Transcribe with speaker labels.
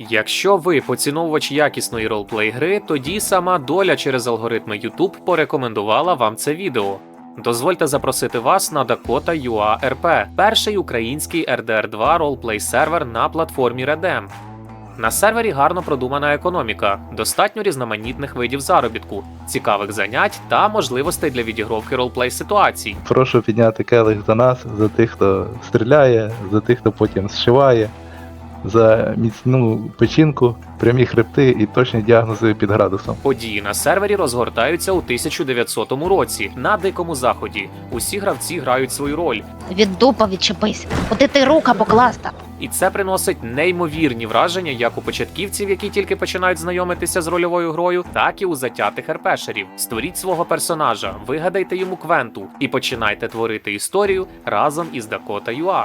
Speaker 1: Якщо ви поціновувач якісної ролплей гри, тоді сама доля через алгоритми YouTube порекомендувала вам це відео. Дозвольте запросити вас на Dakota UA перший український RDR2 ролплей сервер на платформі Redem. На сервері гарно продумана економіка, достатньо різноманітних видів заробітку, цікавих занять та можливостей для відігровки ролплей ситуацій.
Speaker 2: Прошу підняти келих за нас, за тих, хто стріляє, за тих, хто потім зшиває, за міцну печінку, прямі хребти і точні діагнози під градусом.
Speaker 1: Події на сервері розгортаються у 1900 році на дикому заході. Усі гравці грають свою роль,
Speaker 3: Від дупа відчепись. Куди ти рука покласта?
Speaker 1: і це приносить неймовірні враження як у початківців, які тільки починають знайомитися з рольовою грою, так і у затятих РПшерів. Створіть свого персонажа, вигадайте йому квенту і починайте творити історію разом із Dakota UA.